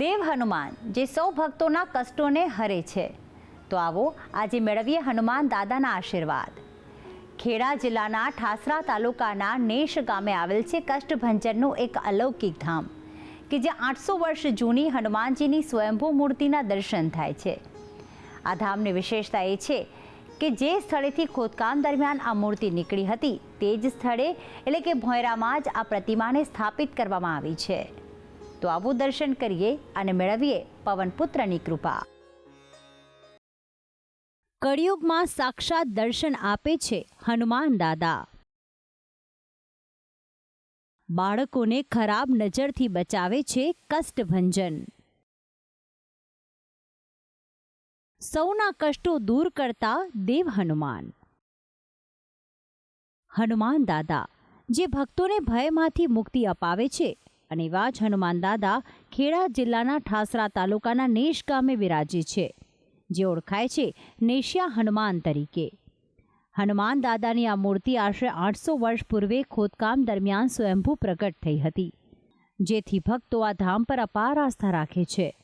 દેવ હનુમાન જે સૌ ભક્તોના કષ્ટોને હરે છે. તો આવો આજે મેળવીએ હનુમાન દાદાના આશીર્વાદ. ખેડા જિલ્લાના ઠાસરા તાલુકાના નેશ ગામે આવેલ છે કષ્ટભંજનનું એક અલૌકિક ધામ, કે જે આઠસો વર્ષ જૂની હનુમાનજીની સ્વયંભૂ મૂર્તિના દર્શન થાય છે. આ ધામની વિશેષતા એ છે કે જે સ્થળેથી ખોદકામ દરમિયાન આ મૂર્તિ નીકળી હતી, તે જ સ્થળે એટલે કે ભોયરામાં જ આ પ્રતિમાને સ્થાપિત કરવામાં આવી છે. તો આવું દર્શન કરીએ અને મેળવીએ પવનપુત્રની કૃપા. કળિયુગમાં સાક્ષાત દર્શન આપે છે હનુમાન દાદા. બાળકોને ખરાબ નજરથી બચાવે છે કષ્ટભંજન. સૌના કષ્ટો દૂર કરતા દેવ હનુમાન. હનુમાન દાદા, જે ભક્તોને ભયમાંથી મુક્તિ અપાવે છે અને એવા જ હનુમાન દાદા ખેડા જિલ્લાના ઠાસરા તાલુકાના નેશ ગામે બિરાજે છે. જે ઓળખાય છે નેશિયા હનુમાન તરીકે. હનુમાન દાદાની આ મૂર્તિ આશરે આઠસો વર્ષ પૂર્વે ખોદકામ દરમિયાન સ્વયંભૂ પ્રગટ થઈ હતી. જેથી ભક્તો આ ધામ પર અપાર આસ્થા રાખે છે.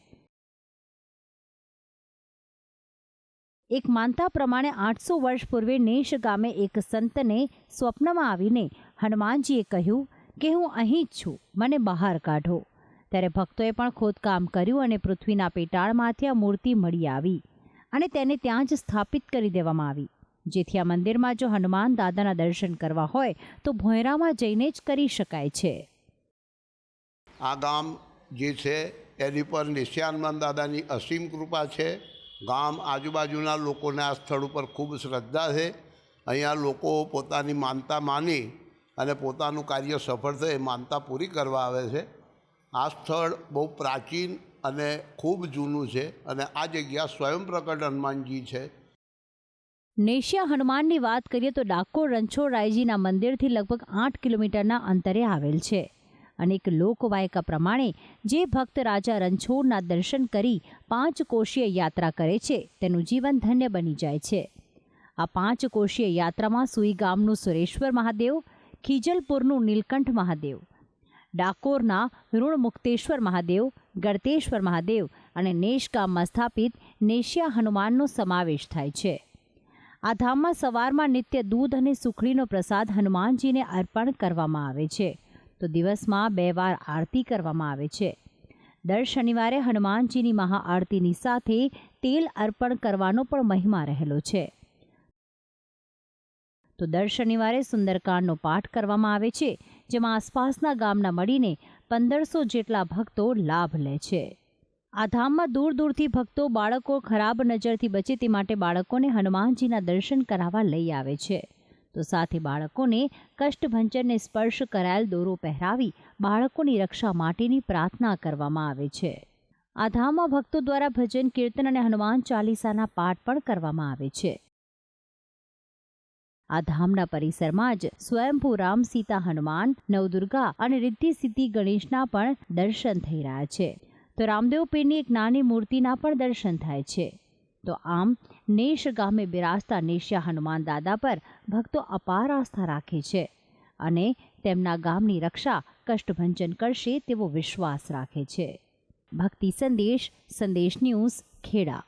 એક માનતા પ્રમાણે આઠસો વર્ષ પૂર્વે નેશ ગામે એક સંતને સ્વપ્નમાં આવીને હનુમાનજીએ કહ્યું કે હું અહીં જ છું. મને બહાર કાઢો. ત્યારે ભક્તોએ પણ ખોદકામ કર્યું અને પૃથ્વીના પેટાળમાંથી આ મૂર્તિ મળી આવી અને તેને ત્યાં જ સ્થાપિત કરી દેવામાં આવી. જેથી આ મંદિરમાં જો હનુમાન દાદાના દર્શન કરવા હોય, તો ભોયરામાં જઈને જ કરી શકાય છે. આ ગામ જે છે, એની પર નિશ્યાનમાન દાદાની અસીમ કૃપા છે. ગામ આજુબાજુના લોકોને આ સ્થળ ઉપર ખૂબ શ્રદ્ધા છે. અહીંયા લોકો પોતાની માનતા માની અને પોતાનું કાર્ય સફળ થાય એ માનતા પૂરી કરવા આવે છે. આ સ્થળ બહુ પ્રાચીન અને ખૂબ જૂનું છે અને આ જગ્યા સ્વયં પ્રકટ હનુમાનજી છે. નેશિયા હનુમાનની વાત કરીએ તો ડાકોર રણછોડરાયજીના મંદિરથી લગભગ આઠ કિલોમીટરના અંતરે આવેલ છે અને એક લોકવાયકા પ્રમાણે જે ભક્ત રાજા રણછોડના દર્શન કરી પાંચ કોષીય યાત્રા કરે છે તેનું જીવન ધન્ય બની જાય છે. આ પાંચ કોષીય યાત્રામાં સુઈ ગામનું સુરેશ્વર મહાદેવ ખીજલપુરનું નીલકંઠ મહાદેવ, ડાકોરના ઋણમુક્તેશ્વર મહાદેવ, ગળતેશ્વર મહાદેવ અને નેશ ગામમાં સ્થાપિત નેશિયા હનુમાનનો સમાવેશ થાય છે. આ ધામમાં સવારમાં નિત્ય દૂધ અને સુખડીનો પ્રસાદ હનુમાનજીને અર્પણ કરવામાં આવે છે. તો દિવસમાં બે વાર આરતી કરવામાં આવે છે. દર શનિવારે હનુમાનજીની મહાઆરતીની સાથે તેલ અર્પણ કરવાનો પણ મહિમા રહેલો છે. તો દર શનિવારે સુંદરકાંડનો પાઠ કરવામાં આવે છે, જેમાં આસપાસના ગામના મળીને પંદરસો જેટલા ભક્તો લાભ લે છે. આ ધામમાં દૂર દૂરથી ભક્તો બાળકો ખરાબ નજરથી બચે તે માટે બાળકોને હનુમાનજીના દર્શન કરાવવા લઈ આવે છે. તો સાથે બાળકોને કષ્ટભંજનને સ્પર્શ કરાયેલ દોરો પહેરાવી બાળકોની રક્ષા માટેની પ્રાર્થના કરવામાં આવે છે. આ ધામમાં ભક્તો દ્વારા ભજન, કીર્તન અને હનુમાન ચાલીસાના પાઠ પણ કરવામાં આવે છે. આ ધામના પરિસરમાં જ સ્વયંભૂ રામ, સીતા હનુમાન, નવદુર્ગા અને રિદ્ધિ સિદ્ધિ ગણેશના પણ દર્શન થઈ રહ્યા છે. તો રામદેવ પીરની એક નાની મૂર્તિના પણ દર્શન થાય છે. તો આમ, નેશ ગામે બિરાજતા નેશિયા હનુમાન દાદા પર ભક્તો અપાર આસ્થા રાખે છે અને તેમના ગામની રક્ષા, કષ્ટભંજન કરશે તેવો વિશ્વાસ રાખે છે. ભક્તિ સંદેશ સંદેશ ન્યૂઝ ખેડા.